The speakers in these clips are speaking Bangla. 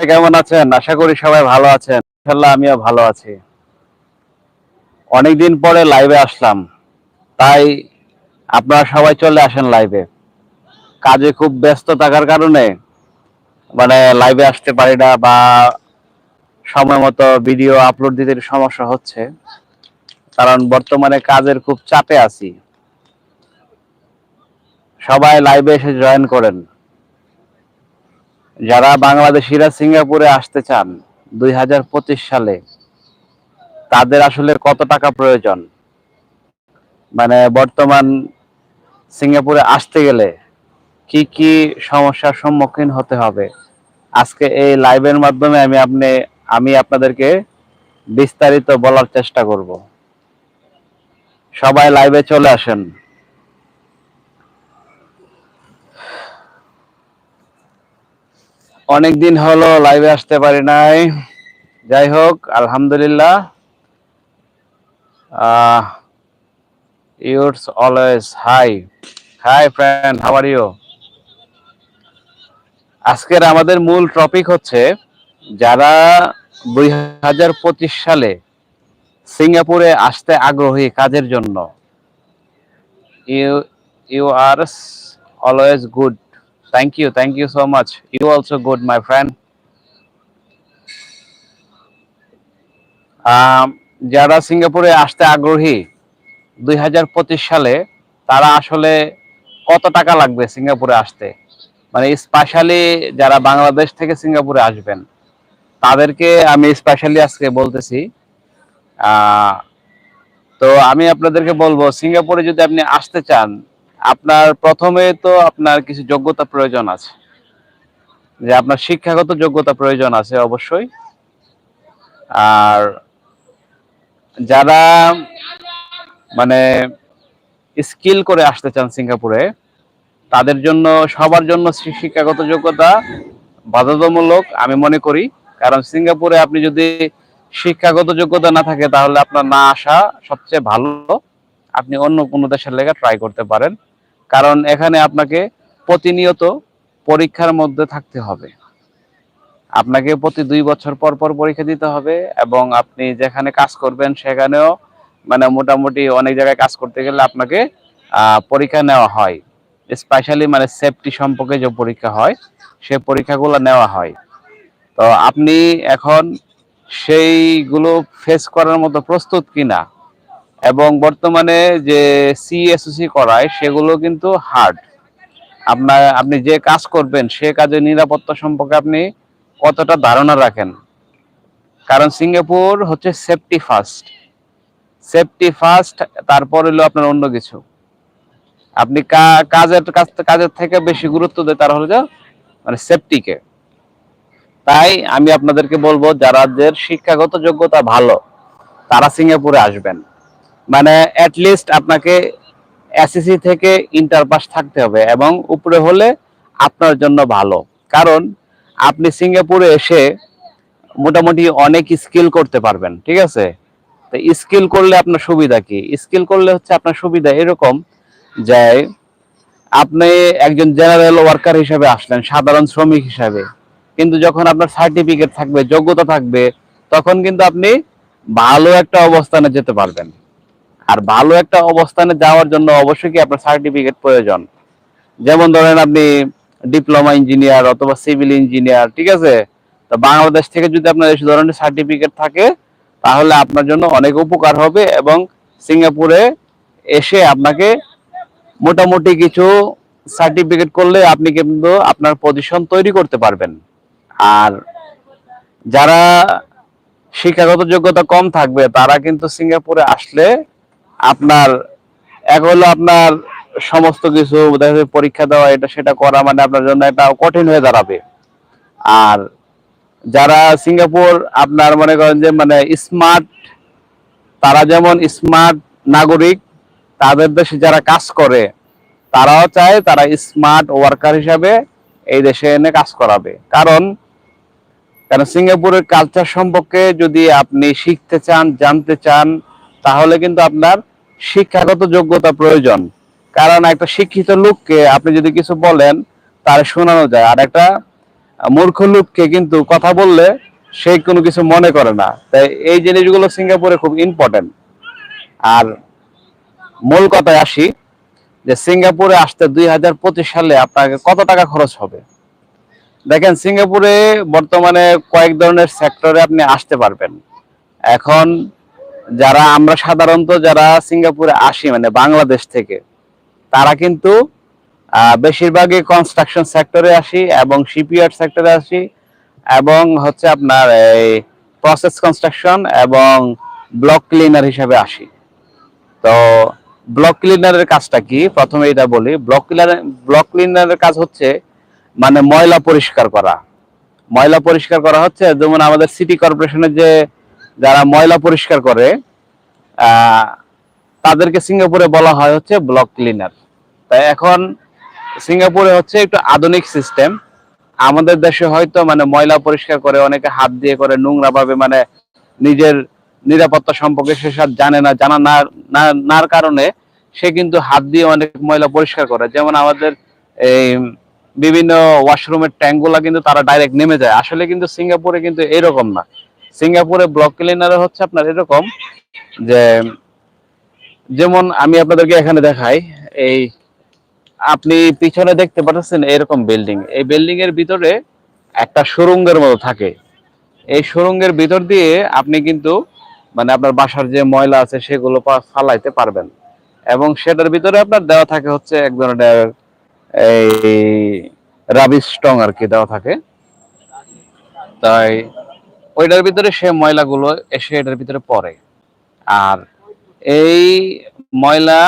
কেমন আছেন? আশা করি সবাই ভালো আছেন। ইনশাল্লাহ আমিও ভালো আছি। অনেকদিন পরে লাইভে আসলাম। তাই আপনারা সবাই চলে আসেন লাইভে কাজে খুব ব্যস্ত থাকার কারণে মানে লাইভে আসতে পারি না বা সময় মতো ভিডিও আপলোড দিতে সমস্যা হচ্ছে। কারণ বর্তমানে কাজের খুব চাপে আছি। সবাই লাইভে এসে জয়েন করেন। যারা বাংলাদেশিরা সিঙ্গাপুরে আসতে চান দুই হাজার পঁচিশ সালে, তাদের আসলে কত টাকা প্রয়োজন? মানে বর্তমান সিঙ্গাপুরে আসতে গেলে কি কি সমস্যার সম্মুখীন হতে হবে? আজকে এই লাইভের মাধ্যমে আমি আপনি, আমি আপনাদেরকে বিস্তারিত বলার চেষ্টা করব। সবাই লাইভে চলে আসেন। অনেকদিন হলো লাইভে আসতে পারি নাই। যাই হোক, আলহামদুলিল্লাহ। ইউটস always hi hi friend how are you আজকের আমাদের মূল টপিক হচ্ছে, যারা দুই হাজার পঁচিশ সালে সিঙ্গাপুরে আসতে আগ্রহী কাজের জন্য you you are always good thank you thank you so much you also good my friend যারা সিঙ্গাপুরে আসতে আগ্রহী, দুই হাজার পঁচিশ সালে তারা আসলে কত টাকা লাগবে সিঙ্গাপুরে আসতে? মানে স্পেশালি যারা বাংলাদেশ থেকে সিঙ্গাপুরে আসবেন, তাদেরকে আমি স্পেশালি আজকে বলতেছি। তো আমি আপনাদেরকে বলব, সিঙ্গাপুরে যদি আপনি আসতে চান আপনার প্রথমে তো আপনার কিছু যোগ্যতা প্রয়োজন আছে। যে আপনার শিক্ষাগত যোগ্যতা প্রয়োজন আছে অবশ্যই। আর যারা মানে স্কিল করে আসতে চান সিঙ্গাপুরে, তাদের জন্য, সবার জন্য শিক্ষাগত যোগ্যতা বাধ্যতামূলক আমি মনে করি। কারণ সিঙ্গাপুরে আপনি যদি শিক্ষাগত যোগ্যতা না থাকে, তাহলে আপনার না আসা সবচেয়ে ভালো। আপনি অন্য কোনো দেশের লেগে ট্রাই করতে পারেন। কারণ এখানে আপনাকে প্রতিনিয়ত পরীক্ষার মধ্যে থাকতে হবে। আপনাকে প্রতি দুই বছর পর পর পরীক্ষা দিতে হবে এবং আপনি যেখানে কাজ করবেন সেখানেও মানে মোটামুটি অনেক জায়গায় কাজ করতে গেলে আপনাকে পরীক্ষা নেওয়া হয়। স্পেশালি মানে সেফটি সম্পর্কে যে পরীক্ষা হয়, সে পরীক্ষাগুলো নেওয়া হয়। তো আপনি এখন সেইগুলো ফেস করার মতো প্রস্তুত কিনা এবং বর্তমানে যে সি সিএসসি করায়, সেগুলো কিন্তু হার্ড আপনার আপনি যে কাজ করবেন, সে কাজের নিরাপত্তা সম্পর্কে আপনি কতটা ধারণা রাখেন? কারণ সিঙ্গাপুর হচ্ছে সেফটি ফার্স্ট সেফটি ফার্স্ট তারপর হলো আপনার অন্য কিছু। আপনি কাজের, কাজ, কাজের থেকে বেশি গুরুত্ব দেয় তার হলো যে মানে সেফটিকে তাই আমি আপনাদেরকে বলব, যারা যারাদের শিক্ষাগত যোগ্যতা ভালো, তারা সিঙ্গাপুরে আসবেন। মানে লিস্ট আপনাকে এসএসসি থেকে ইন্টার পাস থাকতে হবে এবং উপরে হলে আপনার জন্য ভালো। কারণ আপনি সিঙ্গাপুরে এসে মোটামুটি অনেক স্কিল করতে পারবেন, ঠিক আছে? তো স্কিল করলে আপনার সুবিধা কি? স্কিল করলে হচ্ছে আপনার সুবিধা এরকম যে আপনি একজন জেনারেল ওয়ার্কার হিসেবে আসলেন, সাধারণ শ্রমিক হিসাবে। কিন্তু যখন আপনার সার্টিফিকেট থাকবে, যোগ্যতা থাকবে, তখন কিন্তু আপনি ভালো একটা অবস্থানে যেতে পারবেন। আর ভালো একটা অবস্থানে যাওয়ার জন্য অবশ্যই কি আপনার সার্টিফিকেট প্রয়োজন? যেমন ধরেন আপনি ডিপ্লোমা ইঞ্জিনিয়ার অথবা সিভিল ইঞ্জিনিয়ার ঠিক আছে? তো বাংলাদেশ থেকে যদি আপনার এই ধরনের সার্টিফিকেট থাকে, তাহলে আপনার জন্য অনেক উপকার হবে এবং সিঙ্গাপুরে এসে আপনাকে মোটামুটি কিছু সার্টিফিকেট করলে আপনি কিন্তু আপনার পজিশন তৈরি করতে পারবেন। আর যারা শিক্ষাগত যোগ্যতা কম থাকবে, তারা কিন্তু সিঙ্গাপুরে আসলে আপনার, এক হলো আপনার সমস্ত কিছু পরীক্ষা দেওয়া, এটা সেটা করা মানে আপনার জন্য এটা কঠিন হয়ে দাঁড়াবে। আর যারা সিঙ্গাপুর, আপনার মনে করেন যে মানে স্মার্ট তারা যেমন স্মার্ট নাগরিক, তাদের দেশে যারা কাজ করে, তারাও চায় তারা স্মার্ট ওয়ার্কার হিসাবে এই দেশে এনে কাজ করাবে। কারণ কারণ সিঙ্গাপুরের কালচার সম্পর্কে যদি আপনি শিখতে চান, জানতে চান, তাহলে কিন্তু আপনার শিক্ষাগত যোগ্যতা প্রয়োজন। কারণ একটা শিক্ষিত লোককে আপনি যদি কিছু বলেন, তার শোনানো যায়। আর একটা মূর্খ লোককে কিন্তু কথা বললে সে কোনো কিছু মনে করে না। তাই এই জিনিসগুলো সিঙ্গাপুরে খুব ইম্পর্টেন্ট আর মূল কথায় আসি যে সিঙ্গাপুরে আসতে দুই হাজার পঁচিশ সালে আপনাকে কত টাকা খরচ হবে? দেখেন, সিঙ্গাপুরে বর্তমানে কয়েক ধরনের সেক্টরে আপনি আসতে পারবেন। এখন যারা আমরা সাধারণত যারা সিঙ্গাপুরে আসি মানে বাংলাদেশ থেকে, তারা কিন্তু বেশিরভাগই কনস্ট্রাকশন সেক্টরে আসি এবং শিপইয়ার্ড সেক্টরে আসি এবং হচ্ছে আপনার এই প্রসেস কনস্ট্রাকশন এবং ব্লক ক্লিনার হিসাবে আসি। তো ব্লক ক্লিনারের কাজটা কি? প্রথমে এটা বলি ব্লক ক্লিনার ব্লক ক্লিনারের কাজ হচ্ছে মানে ময়লা পরিষ্কার করা। ময়লা পরিষ্কার করা হচ্ছে, যেমন আমাদের সিটি কর্পোরেশনের যে যারা ময়লা পরিষ্কার করে তাদেরকে সিঙ্গাপুরে বলা হয় হচ্ছে ব্লক ক্লিনার তাই এখন সিঙ্গাপুরে হচ্ছে একটু আধুনিক সিস্টেম আমাদের দেশে হয়তো মানে ময়লা পরিষ্কার করে, অনেকে হাত দিয়ে করে নোংরা ভাবে মানে নিজের নিরাপত্তা সম্পর্কে সে সব জানে না, জানা না, না- নার কারণে সে কিন্তু হাত দিয়ে অনেক ময়লা পরিষ্কার করে। যেমন আমাদের এই বিভিন্ন ওয়াশরুমের ট্যাঙ্কগুলা কিন্তু তারা ডাইরেক্ট নেমে যায়। আসলে কিন্তু সিঙ্গাপুরে কিন্তু এরকম না। সিঙ্গাপুরে ব্লক ক্লিনার হচ্ছে আপনার এরকম যে, যেমন আমি আপনাদেরকে এখানে দেখাই, এই আপনি পিছনে দেখতে পাচ্ছেন এরকম বিল্ডিং এই বিল্ডিং এর ভিতরে একটা সুরঙ্গের মতো থাকে। এই সুরঙ্গের ভিতর দিয়ে আপনি কিন্তু মানে আপনার বাসার যে ময়লা আছে সেগুলো ফালাইতে পারবেন। এবং সেটার ভিতরে আপনার দেওয়া থাকে হচ্ছে এক ধরনের এই রাবিশ স্টং আর কি দেওয়া থাকে। তাই ওইটার ভিতরে সে ময়লাগুলো এসে এটার ভিতরে পড়ে। আর এই ময়লা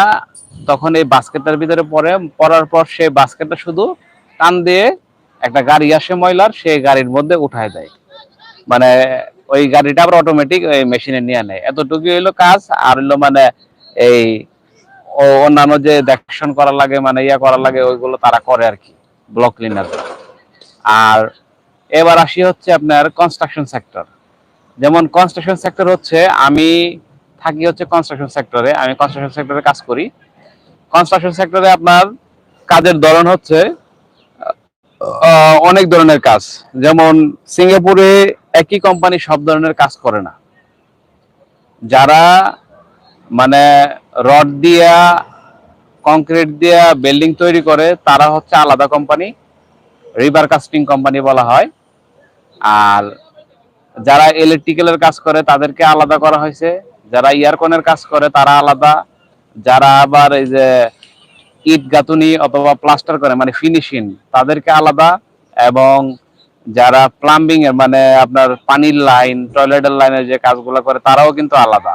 তখন এই বাস্কেটটার ভিতরে পড়ে, পড়ার পর সেই বাস্কেটটা শুধু টান দিয়ে একটা গাড়ি আসে ময়লার সেই গাড়ির মধ্যে উঠায় দেয়। মানে ওই গাড়িটা আবার অটোমেটিক ওই মেশিনে নিয়ে নেয়। এতটুকু হইল কাজ, আর হইল মানে এই অন্যান্য যে দেখশন করা লাগে মানে ইয়া করা লাগে, ওইগুলো তারা করে আর কি ব্লক ক্লিনার আর এবার আসি হচ্ছে আপনার কনস্ট্রাকশন সেক্টর যেমন কনস্ট্রাকশন সেক্টর হচ্ছে, আমি থাকি হচ্ছে কনস্ট্রাকশন সেক্টরে আমি কনস্ট্রাকশন সেক্টরে কাজ করি। কনস্ট্রাকশন সেক্টরে আপনার কাজের ধরন হচ্ছে অনেক ধরনের কাজ। যেমন সিঙ্গাপুরে একই কোম্পানি সব ধরনের কাজ করে না। যারা মানে রড দিয়া কংক্রিট দিয়া বিল্ডিং তৈরি করে, তারা হচ্ছে আলাদা কোম্পানি রিভার কাস্টিং কোম্পানি বলা হয়। আর যারা ইলেকট্রিক্যালের কাজ করে, তাদেরকে আলাদা করা হয়েছে। যারা ইয়ারকনের কাজ করে, তারা আলাদা। যারা আবার এই যে ইট গাঁথুনি অথবা প্লাস্টার করে মানে ফিনিশিং তাদেরকে আলাদা। এবং যারা প্লাম্বিং এর মানে আপনার পানির লাইন টয়লেটের লাইনের যে কাজগুলো করে, তারাও কিন্তু আলাদা।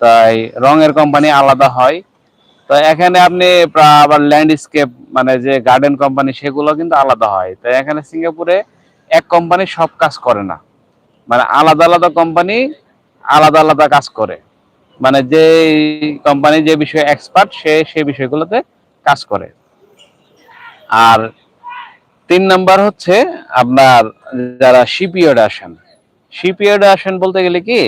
তাই রঙের কোম্পানি আলাদা হয়। তো এখানে আপনি আবার ল্যান্ডস্কেপ মানে যে গার্ডেন কোম্পানি সেগুলো কিন্তু আলাদা হয়। তো এখানে সিঙ্গাপুরে এক কোম্পানি সব কাজ করে না। মানে আলাদা আলাদা কোম্পানি আলাদা আলাদা কাজ করে। মানে যে কোম্পানি যে বিষয়ে এক্সপার্ট সে সেই বিষয়গুলোতে কাজ করে। আর তিন নাম্বার হচ্ছে আপনার যারা শিপইয়ার্ডে আসেন। শিপইয়ার্ডে আসেন বলতে গেলে কি,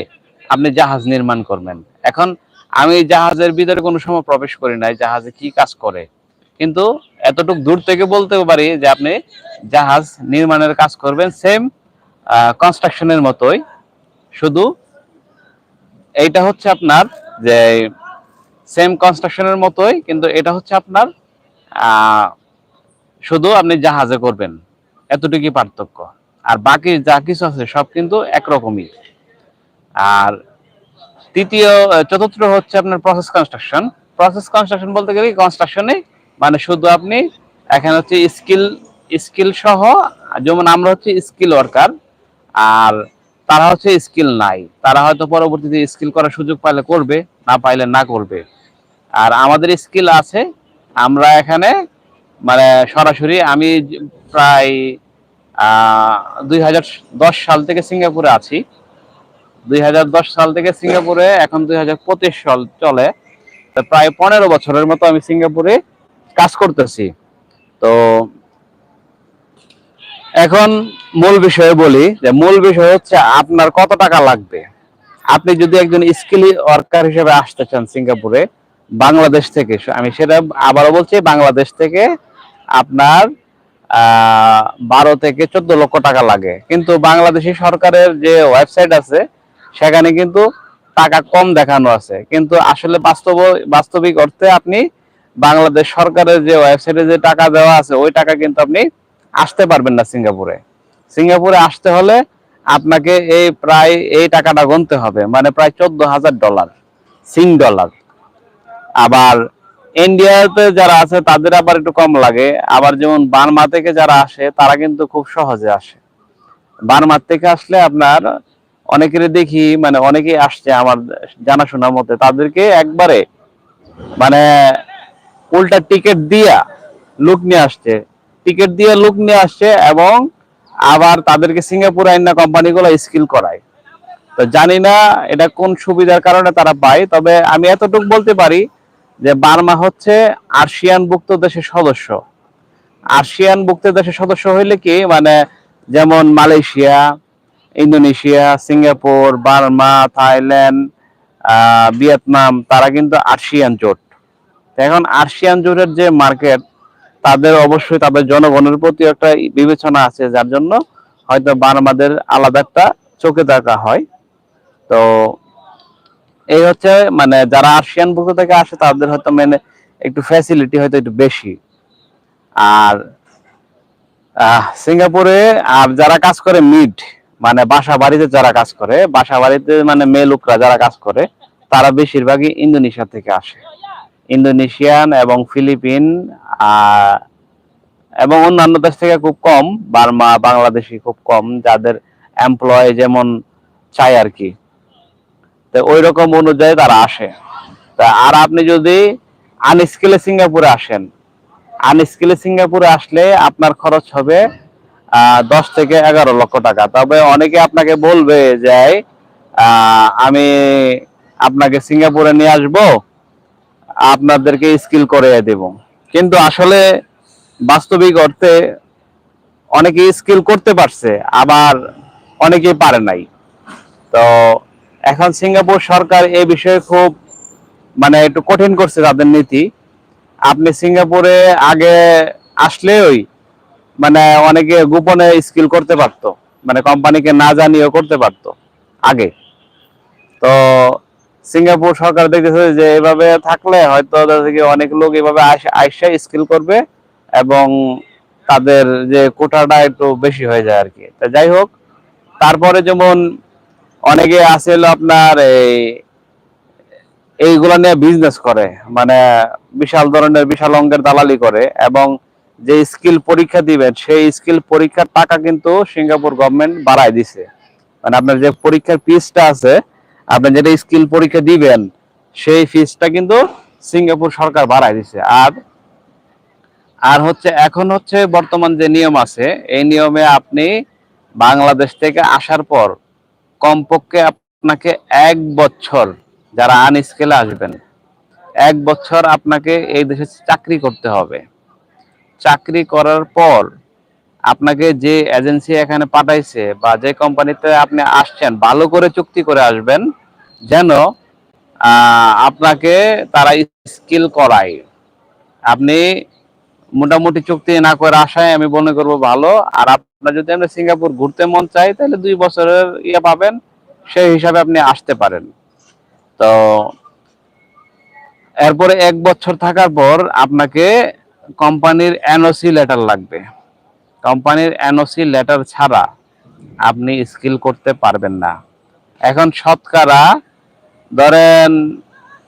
আপনি জাহাজ নির্মাণ করবেন। এখন আমি জাহাজের ভিতরে কোনো সময় প্রবেশ করি নাই, জাহাজে কি কাজ করে? কিন্তু এতটুক দূর থেকে বলতে পারি যে আপনি জাহাজ নির্মাণের কাজ করবেন সেম কনস্ট্রাকশনের মতোই। শুধু এইটা হচ্ছে আপনার যে সেম কনস্ট্রাকশনের মতোই, কিন্তু এটা হচ্ছে আপনার শুধু আপনি জাহাজে করবেন। এতটুকুই পার্থক্য। আর বাকি যা কিছু আছে সব কিন্তু একরকমই। আর তৃতীয় চতুর্থ হচ্ছে আপনার প্রসেস কনস্ট্রাকশন প্রসেস কনস্ট্রাকশন বলতে গেলে কনস্ট্রাকশনে মানে শুধু আপনি এখানে হচ্ছে স্কিল স্কিল সহ, যেমন আমরা হচ্ছে স্কিল ওয়ার্কার, আর তারা হচ্ছে স্কিল নাই। তারা হয়তো পরবর্তীতে স্কিল করার সুযোগ পাইলে করবে, না পাইলে না করবে। আর আমাদের স্কিল আছে, আমরা এখানে মানে সরাসরি আমি প্রায় দুই হাজার দশ সাল থেকে সিঙ্গাপুরে আছি। দুই হাজার দশ সাল থেকে সিঙ্গাপুরে, এখন দুই হাজার পঁচিশ সাল চলে। প্রায় পনেরো বছরের মতো আমি সিঙ্গাপুরে কাজ করতেছি। তো এখন মূল বিষয়ে বলি যে, মূল বিষয় হচ্ছে আপনার কত টাকা লাগবে? আপনি যদি একজন স্কিল ওয়ার্কার হিসেবে আসতে চান সিঙ্গাপুরে, বাংলাদেশ থেকে, আমি সেটা আবারও বলছি, বাংলাদেশ থেকে আপনার বারো থেকে চোদ্দ লক্ষ টাকা লাগে। কিন্তু বাংলাদেশি সরকারের যে ওয়েবসাইট আছে, সেখানে কিন্তু টাকা কম দেখানো আছে। কিন্তু আসলে বাস্তব, বাস্তবিক অর্থে আপনি বাংলাদেশ সরকারের যে ওয়েবসাইটে যে টাকা দেওয়া আছে, ওই টাকা কিন্তু আপনি আসতে পারবেন না সিঙ্গাপুরে। সিঙ্গাপুরে আসতে হলে আপনাকে এই প্রায় এই টাকাটা গুনতে হবে মানে প্রায় চোদ্দ হাজার ডলার, সিং ডলার। আবার ইন্ডিয়াতে যারা আছে, তাদের আবার একটু কম লাগে। আবার যেমন বার্মা থেকে যারা আসে, তারা কিন্তু খুব সহজে আসে। বার্মার থেকে আসলে আপনার অনেকেরই দেখি মানে অনেকেই আসছে আমার জানাশোনার মতে, তাদেরকে একবারে মানে উল্টা টিকিট দিয়া লুক নিয়ে আসছে। টিকিট দিয়ে লুক নিয়ে আসছে এবং আবার তাদেরকে সিঙ্গাপুর আইনা কোম্পানিগুলো স্কিল করায়। তো জানি না এটা কোন সুবিধার কারণে তারা পায়, তবে আমি এতটুকু বলতে পারি যে বার্মা হচ্ছে আর্শিয়ান ভুক্ত দেশের সদস্য। আর্শিয়ান ভুক্ত দেশের সদস্য হইলে কি? মানে যেমন Malaysia, Indonesia, Singapore, Burma, Thailand Vietnam, তারা কিন্তু আর্শিয়ান জোট। এখন আর্শিয়ান জোটের যে মার্কেট, তাদের অবশ্যই তাদের জনগণের প্রতি একটা বিবেচনা আছে, যার জন্য হয়তো বার্মাদের আলাদা একটা চোখে দেখা হয়। তো এই হচ্ছে মানে যারা আর্শিয়ান বুক থেকে আসে, তাদের হয়তো মানে একটু ফ্যাসিলিটি হয়তো একটু বেশি। আর সিঙ্গাপুরে, আর যারা কাজ করে মিড মানে বাসা বাড়িতে যারা কাজ করে বাসা বাড়িতে মানে মেয়ে লোকরা যারা কাজ করে, তারা বেশিরভাগই ইন্দোনেশিয়া থেকে আসে। ইন্দোনেশিয়ান এবং ফিলিপিন এবং অন্যান্য দেশ থেকে খুব কম, বার্মা বাংলাদেশি খুব কম, যাদের এমপ্লয় যেমন চাই আর কি। তো ওই রকম অনুযায়ী তারা আসে। তা আর আপনি যদি আনস্কিলে সিঙ্গাপুরে আসেন আনস্কিলে সিঙ্গাপুরে আসলে আপনার খরচ হবে দশ থেকে এগারো লক্ষ টাকা। তবে অনেকে আপনাকে বলবে যে আমি আপনাকে সিঙ্গাপুরে নিয়ে আসব আপনাদেরকে স্কিল করে দেব। কিন্তু আসলে বাস্তবিক অর্থে অনেকে স্কিল করতে পারছে, আবার অনেকে পারে নাই। তো এখন সিঙ্গাপুর সরকার এই বিষয়ে খুব মানে একটু কঠিন করছে তাদের নীতি। আপনি সিঙ্গাপুরে আগে আসলেই মানে অনেকে গোপনে স্কিল করতে পারতো মানে কোম্পানিকে না জানিয়েও করতে পারতো, আগে। তো সিঙ্গাপুর সরকার দেখতেছে যে এভাবে থাকলে হয়তো থেকে অনেক লোক এভাবে আইসা স্কিল করবে এবং তাদের যে কোটাটা একটু বেশি হয়ে যায় আর কি। তা যাই হোক, তারপরে যেমন অনেকে আছে হলো আপনার এই, এইগুলা নিয়ে বিজনেস করে মানে বিশাল ধরনের বিশাল অঙ্কের দালালি করে এবং যে স্কিল পরীক্ষা দিবেন, সেই স্কিল পরীক্ষার টাকা কিন্তু সিঙ্গাপুর গভর্নমেন্ট বাড়ায় দিছে। মানে আপনার যে পরীক্ষার ফিসটা আছে আপনি যেটা স্কিল পরীক্ষা দিবেন, সেই ফিসটা কিন্তু সিঙ্গাপুর সরকার বাড়ায় দিছে। আর আর হচ্ছে, এখন হচ্ছে বর্তমান যে নিয়ম আছে, এই নিয়মে আপনি বাংলাদেশ থেকে আসার পর কমপক্ষে আপনাকে এক বছর যারা আনস্কেলে আসবেন, এক বছর আপনাকে এই দেশে চাকরি করতে হবে। চাকরি করার পর আপনাকে যে এজেন্সি এখানে পাঠাইছে বা যে কোম্পানিতে আপনি আসছেন, ভালো করে চুক্তি করে আসবেন যেন আপনাকে তারা স্কিল করায়। আপনি মোটামুটি চুক্তি না করে আসায় আমি মনে করব ভালো। আর আপনার যদি আমরা সিঙ্গাপুর ঘুরতে মন চাই, তাহলে দুই বছরের ইয়ে পাবেন, সেই হিসাবে আপনি আসতে পারেন। তো, এরপরে এক বছর থাকার পর আপনাকে কোম্পানির এনওসি লেটার লাগবে। কোম্পানির এনওসি লেটার ছাড়া আপনি স্কিল করতে পারবেন না। এখন শতকরা ধরেন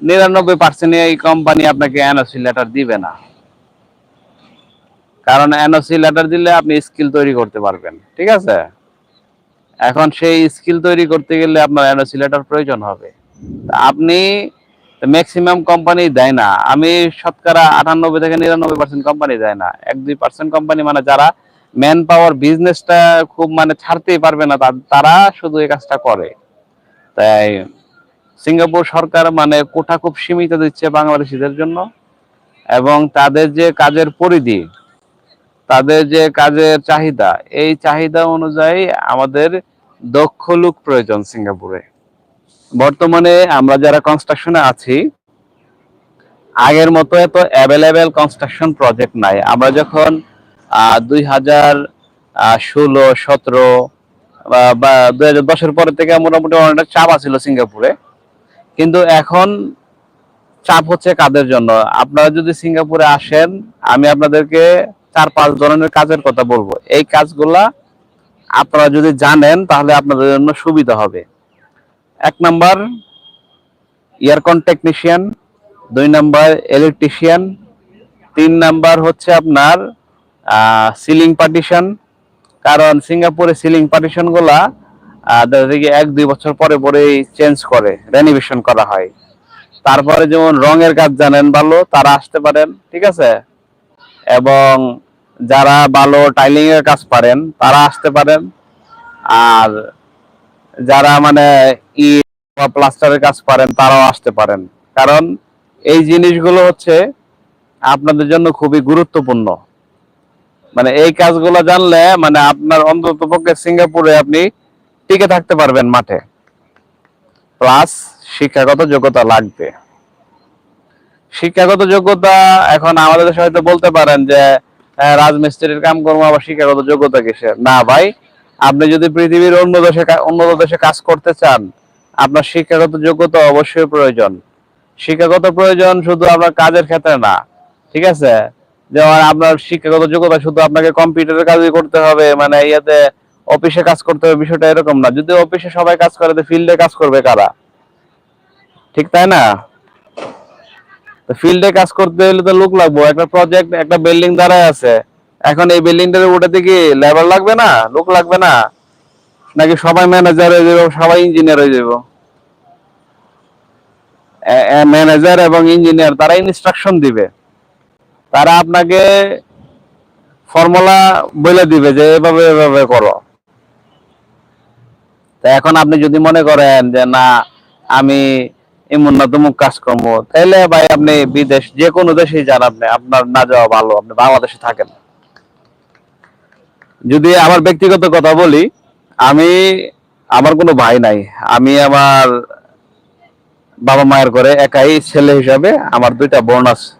নিরানব্বই পার্সেন্ট এই কোম্পানি আপনাকে এনওসি লেটার দিবে না। কারণ এনওসি লেটার দিলে আপনি স্কিল তৈরি করতে পারবেন, ঠিক আছে? এখন সেই স্কিল তৈরি করতে গেলে আপনার এনওসি লেটার প্রয়োজন হবে। আপনি ম্যাক্সিমাম কোম্পানি দেয় না। আমি শতকরা আটানব্বই থেকে নিরানব্বই পার্সেন্ট কোম্পানি দেয় না। এক দুই পার্সেন্ট কোম্পানি মানে যারা ম্যান পাওয়ার বিজনেসটা খুব মানে ছাড়তেই পারবে না তারা শুধু এই কাজটা করে। তাই সিঙ্গাপুর সরকার মানে কোটা খুব সীমিত দিচ্ছে বাংলাদেশিদের জন্য, এবং তাদের যে কাজের পরিধি, তাদের যে কাজের চাহিদা, এই চাহিদা অনুযায়ী আমাদের দক্ষ লোক প্রয়োজন সিঙ্গাপুরে বর্তমানে আমরা যারা কনস্ট্রাকশনে আছি, আগের মতো এত অ্যাভেলেবেল কনস্ট্রাকশন প্রজেক্ট নাই। আমরা যখন দুই হাজার ষোলো, সতেরো, বা দুই হাজার দশের পরে থেকে মোটামুটি অনেকটা চাপ আছিল সিঙ্গাপুরে। কিন্তু এখন চাপ হচ্ছে কাদের জন্য? আপনারা যদি সিঙ্গাপুরে আসেন, আমি আপনাদেরকে চার পাঁচ ধরনের কাজের কথা বলব। এই কাজগুলা আপনারা যদি জানেন, তাহলে আপনাদের জন্য সুবিধা হবে। এক নাম্বার ইয়ারকন টেকনিশিয়ান। দুই নাম্বার, ইলেকট্রিশিয়ান। তিন নাম্বার হচ্ছে আপনার সিলিং পার্টিশন কারণ সিঙ্গাপুরে সিলিং পার্টিশনগুলা আহ, দেখা যায় কি এক দুই বছর পরে পরেই চেঞ্জ করে রেনোভেশন করা হয়। তারপরে যেমন রঙের কাজ জানেন ভালো তারা আসতে পারেন ঠিক আছে? এবং যারা ভালো টাইলিং এর কাজ পারেন তারা আসতে পারেন। আর যারা মানে ই বা প্লাস্টারের কাজ পারেন তারাও আসতে পারেন। কারণ এই জিনিসগুলো হচ্ছে আপনাদের জন্য খুবই গুরুত্বপূর্ণ। মানে এই কাজগুলো জানলে মানে আপনার অন্তত পক্ষে সিঙ্গাপুরে আপনি টিকে থাকতে পারবেন মাঠে। প্লাস শিক্ষাগত যোগ্যতা লাগবে। শিক্ষাগত যোগ্যতা এখন আমাদের দেশে হয়তো বলতে পারেন যে রাজমিস্ত্রির কাম করব, আবার শিক্ষাগত যোগ্যতা কিসের? না ভাই, আপনি যদি পৃথিবীর অন্য দেশে উন্নত দেশে কাজ করতে চান, আপনার শিক্ষাগত যোগ্যতা অবশ্যই প্রয়োজন। শিক্ষাগত প্রয়োজন শুধু আপনার কাজের ক্ষেত্রে না, ঠিক আছে? যেমন আপনার শিক্ষাগত যোগ্যতা শুধু আপনাকে কম্পিউটারের কাজই করতে হবে মানে ইয়াতে অফিসে কাজ করতে হবে বিষয়টা এরকম না। যদি অফিসে সবাই কাজ করে ফিল্ডে কাজ করবে কারা? ঠিক তাই না? ফিল্ডে কাজ করতে হলে তো লোক লাগবে। একটা প্রজেক্ট একটা বিল্ডিং দাঁড়ায় আছে। এখন এই বিল্ডিংটার উঠাতে কি লেবার লাগবে না? লোক লাগবে না? নাকি সবাই ম্যানেজার হয়ে যাবে, সবাই ইঞ্জিনিয়ার হয়ে যাবে? ম্যানেজার এবং ইঞ্জিনিয়ার তারা ইনস্ট্রাকশন দিবে। তারা আপনাকে ফর্মুলা বলে দিবে যে এভাবে এভাবে করো। তা এখন আপনি যদি মনে করেন যে, না, আমি এমন কাজ করব তাহলে ভাই আপনি বিদেশ, যে কোনো দেশেই যান আপনি, আপনার না যাওয়া ভালো, আপনি বাংলাদেশে থাকেন। যদি আমার ব্যক্তিগত কথা বলি, আমি, আমার কোনো ভাই নাই। আমি আমার বাবা মায়ের করে একাই ছেলে হিসাবে আমার দুইটা বোন আছে।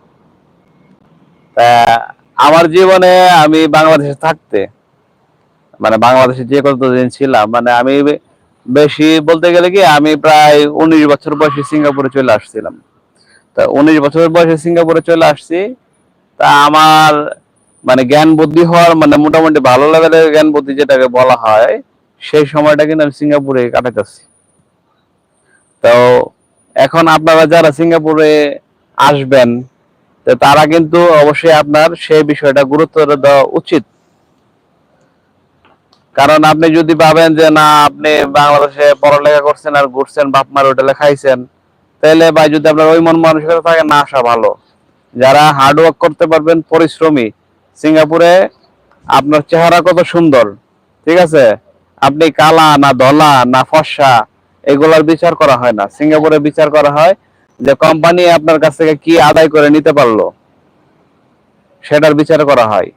আমার জীবনে আমি বাংলাদেশে থাকতে মানে বাংলাদেশে যে কতদিন ছিলাম মানে আমি বেশি বলতে গেলে কি, আমি প্রায় উনিশ বছর বয়সে সিঙ্গাপুরে চলে আসছিলাম। তা উনিশ বছর বয়সে সিঙ্গাপুরে চলে আসছি, তা আমার মানে জ্ঞান বুদ্ধি হওয়ার মানে মোটামুটি ভালো লেভেলের জ্ঞান বুদ্ধি যেটাকে বলা হয়, সেই সময়টা কিন্তু আমি সিঙ্গাপুরে কাটাতেছি তো এখন আপনারা যারা সিঙ্গাপুরে আসবেন তারা কিন্তু অবশ্যই আপনার সেই বিষয়টা গুরুত্ব দেওয়া উচিত। কারণ আপনি যদি ভাবেন যে, না, আপনি বাংলাদেশে পড়ালেখা করছেন আর ঘুরছেন বাপ মার হোটেলে খাইছেন তাহলে ভাই, যদি আপনার ওই মন মানসিকতা থাকে, না, আসা ভালো। যারা হার্ড ওয়ার্ক করতে পারবেন, পরিশ্রমী, সিঙ্গাপুরে আপনার চেহারা কত সুন্দর, ঠিক আছে? আপনি কালা, না ধলা, না ফর্সা, এগুলার বিচার করা হয় না। সিঙ্গাপুরে বিচার করা হয় যে কোম্পানি আপনার কাছ থেকে কি আদায় করে নিতে পারল, সেটার বিচার করা হয়।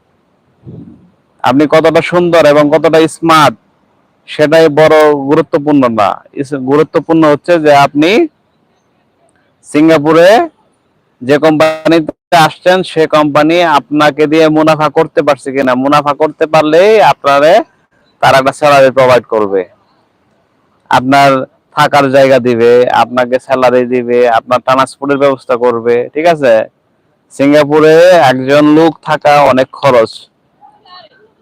আপনি কতটা সুন্দর এবং কতটা স্মার্ট সেটাই বড় গুরুত্বপূর্ণ না। গুরুত্বপূর্ণ হচ্ছে যে আপনি সিঙ্গাপুরে যে কোম্পানিতে আসছেন, সে কোম্পানি আপনাকে দিয়ে মুনাফা করতে পারছে কিনা। মুনাফা করতে পারলেই আপনারে তারা একটা স্যালারি প্রোভাইড করবে। আপনার থাকার জায়গা দিবে, আপনাকে স্যালারি দিবে, আপনার ট্রান্সপোর্টের ব্যবস্থা করবে, ঠিক আছে? সিঙ্গাপুরে একজন লোক থাকা অনেক খরচ।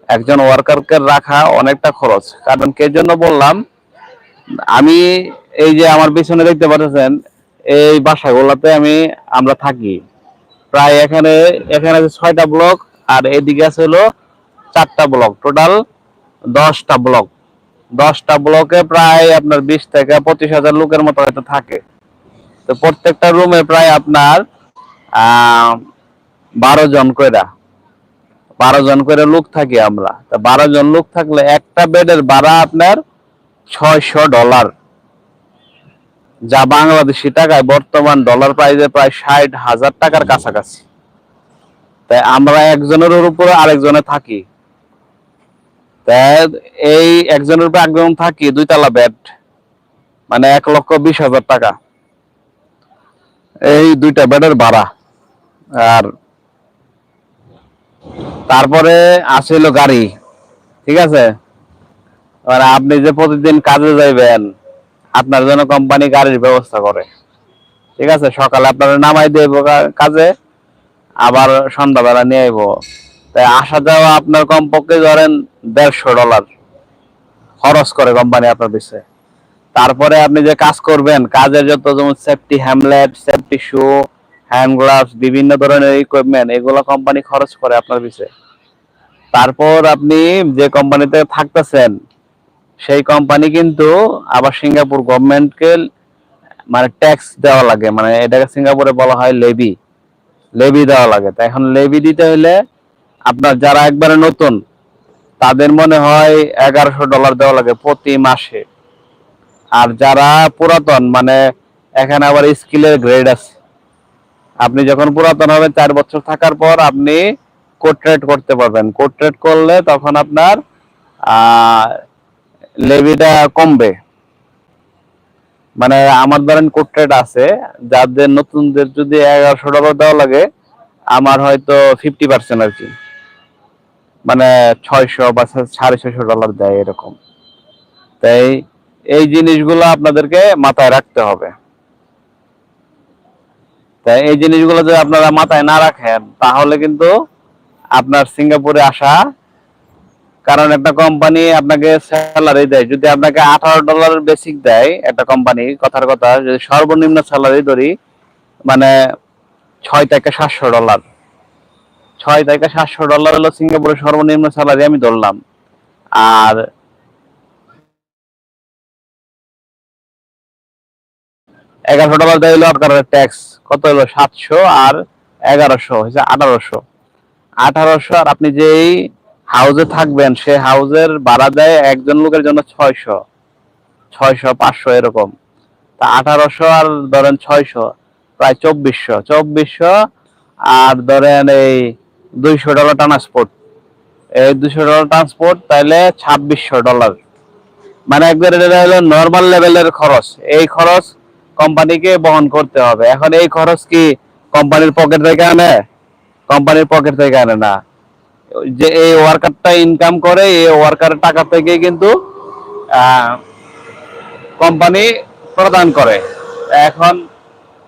একজন ওয়ার্কারকে রাখা অনেকটা খরচ। কারণ কে জন্য বললাম? আমি এই যে আমার পিছনে দেখতে পাচ্ছেন, এই বাসাগুলোতে আমি, আমরা থাকি। প্রায় এখানে এখানে আছে ছয়টা ব্লক আর এদিকে আছে হলো চারটা ব্লক টোটাল দশটা ব্লক দশটা ব্লকে প্রায় আপনার বিশ থেকে পঁচিশ হাজার লোকের মতো হয়তো থাকে। তো প্রত্যেকটা রুমে প্রায় আপনার বারো জন কইরা, বারো জন করে লোক থাকি আমরা। তা বারো জন লোক থাকলে একটা বেডের ভাড়া আপনার ছয়শো ডলার যা বাংলাদেশি টাকায়, বর্তমান ডলার প্রাইজে প্রায় ষাট হাজার টাকার কাছাকাছি। তাই আমরা একজনের উপরে আরেকজনে থাকি। এই একজনের থাকি, দুইতলা মানে এক লক্ষ বিশ হাজার টাকা। এই দুইটা বেডের ভাড়া। আর তারপরে আছে হলো গাড়ি, ঠিক আছে? এবার আপনি যে প্রতিদিন কাজে যাইবেন, আপনার জন্য কোম্পানি গাড়ির ব্যবস্থা করে। ঠিক আছে? সকালে আপনারা নামাই দেব কাজে, আবার সন্ধ্যাবেলা নিয়ে আইব। তাই আসা যাওয়া আপনার কমপক্ষে ধরেন দেড়শো ডলার খরচ করে কোম্পানি আপনার পিছনে তারপরে আপনি যে কাজ করবেন, কাজের যত যেমন সেফটি হ্যামলেট সেফটি শু হ্যান্ড গ্লাভস বিভিন্ন ধরনের ইকুইপমেন্ট এগুলো কোম্পানি খরচ করে আপনার পিছনে তারপর আপনি যে কোম্পানিতে থাকতেছেন, সেই কোম্পানি কিন্তু আবার সিঙ্গাপুর গভর্নমেন্টকে মানে ট্যাক্স দেওয়া লাগে। মানে এটাকে সিঙ্গাপুরে বলা হয় লেবি লেবি দেওয়া লাগে। তো এখন লেবি দিতে হলে আপনার যারা একবারে নতুন, তাদের মনে হয় এগারোশো ডলার দেওয়া লাগে প্রতি মাসে। আর যারা পুরাতন মানে এখানে আবার স্কিলের গ্রেড আছে। আপনি যখন পুরাতন হবেন, চার বছর থাকার পর আপনি কোট্রেট করতে পারবেন। কোট্রেট করলে তখন আপনার লেভিটা কমবে। মানে আমার ধরেন কোট্রেট আছে, যাদের নতুনদের যদি এগারোশো ডলার দেওয়া লাগে, আমার হয়তো ফিফটি পার্সেন্ট আর কি। মানে ছয়শো বা সাড়ে ছয়শো ডলার দেয় এরকম। তাই এই জিনিসগুলো আপনাদেরকে মাথায় রাখতে হবে। তাই এই জিনিসগুলো যদি আপনারা মাথায় না রাখেন, তাহলে কিন্তু আপনার সিঙ্গাপুরে আসা কারণ একটা কোম্পানি আপনাকে স্যালারি দেয়। যদি আপনাকে আঠারো ডলার বেসিক দেয় একটা কোম্পানি কথার কথা, যদি সর্বনিম্ন স্যালারি ধরি মানে ছয় থেকে সাতশো ডলার ছয় থেকে সাতশো ডলার হলো সিঙ্গাপুরের সর্বনিম্ন স্যালারি আমি ধরলাম। আর এগারোশো ডলার দেয় হলো আপনার ট্যাক্স কত হলো? সাতশো আর এগারোশো হচ্ছে আঠারোশো। আঠারোশো আর আপনি যেই হাউজে থাকবেন, সে হাউজের ভাড়া দেয় একজন লোকের জন্য ছয়শো। ছয়শো, পাঁচশো এরকম। তা আঠারোশো আর ধরেন ছয়শো, প্রায় চব্বিশশো। চব্বিশশো আর ধরেন এই দুইশো ডলার ট্রান্সপোর্ট এই দুশো ডলার ট্রান্সপোর্ট তাইলে ছাব্বিশশো ডলার। মানে একবার এটা হলো নর্মাল লেভেলের খরচ। এই খরচ কোম্পানিকে বহন করতে হবে। এখন এই খরচ কি কোম্পানির পকেট থেকে আনে? কোম্পানির পকেট থেকে আনে না। যে এই ওয়ার্কারটা ইনকাম করে, এই ওয়ার্কারের টাকা থেকে কিন্তু কোম্পানি প্রদান করে। এখন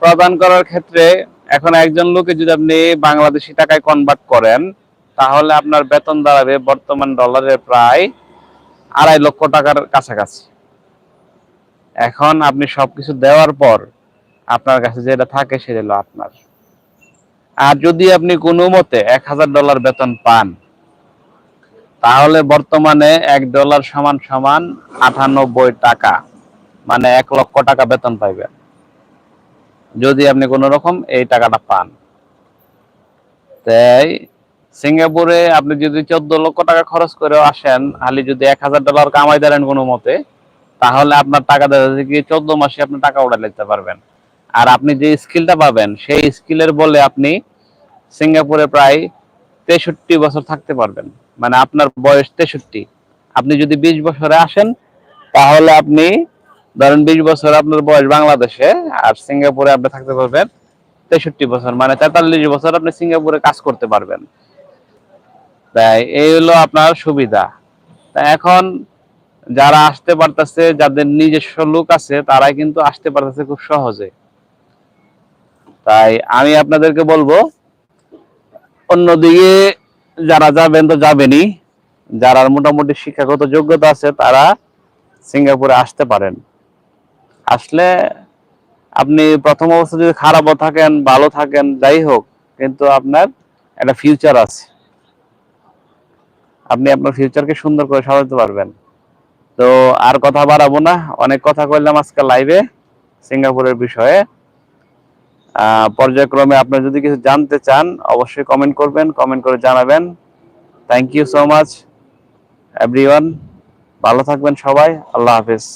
প্রদান করার ক্ষেত্রে এখন একজন লোকে যদি আপনি বাংলাদেশি টাকায় কনভার্ট করেন, তাহলে আপনার বেতন দাঁড়াবে বর্তমান ডলারের প্রায় আড়াই লক্ষ টাকার কাছাকাছি। এখন আপনি সবকিছু দেওয়ার পর আপনার কাছে যেটা থাকে সেটা হলো আপনার। আর যদি আপনি কোনো মতে এক হাজার ডলার বেতন পান, তাহলে বর্তমানে এক ডলার সমান সমান আটানব্বই টাকা মানে এক লক্ষ টাকা বেতন পাইবেন। যদি আপনি কোন রকম এই টাকাটা পান। তাই সিঙ্গাপুরে আপনি যদি চোদ্দ লক্ষ টাকা খরচ করে আসেন খালি যদি এক হাজার ডলার কামাই দেন কোনো মতে, তাহলে আপনার টাকা দেখা যাচ্ছে কি চোদ্দ মাসে আপনি টাকা উড়া নিতে পারবেন। আর আপনি যে স্কিলটা পাবেন, সেই স্কিলের বলে আপনি সিঙ্গাপুরে প্রায় তেষট্টি বছর থাকতে পারবেন। মানে আপনার বয়স তেষট্টি। আপনি যদি বিশ বছরে আসেন, তাহলে আপনি ধরেন বিশ বছর আপনার বয়স বাংলাদেশে আর সিঙ্গাপুরে আপনি থাকতে পারবেন তেষট্টি বছর মানে তেতাল্লিশ বছর আপনি সিঙ্গাপুরে কাজ করতে পারবেন। তাই এই হলো আপনার সুবিধা। এখন যারা আসতে পারতেছে, যাদের নিজস্ব লোক আছে, তারাই কিন্তু আসতে পারতেছে খুব সহজে। তাই আমি আপনাদেরকে বলব, অন্যদিকে যারা যাবেন তো যাবেনই। যারা মোটামুটি শিক্ষাগত যোগ্যতা আছে, তারা সিঙ্গাপুরে আসতে পারেন। আসলে আপনি প্রথম অবস্থা যদি খারাপও থাকেন, ভালো থাকেন, যাই হোক, কিন্তু আপনার একটা ফিউচার আছে। আপনি আপনার ফিউচারকে সুন্দর করে সাজাতে পারবেন। তো আর কথা বাড়াবো না। অনেক কথা কইলাম আজকে লাইভে সিঙ্গাপুরের বিষয়ে। পর্যায়ক্রমে আপনার যদি কিছু জানতে চান, অবশ্যই কমেন্ট করবেন কমেন্ট করে জানাবেন। Thank you so much everyone ভালো থাকবেন সবাই। আল্লাহ হাফিজ।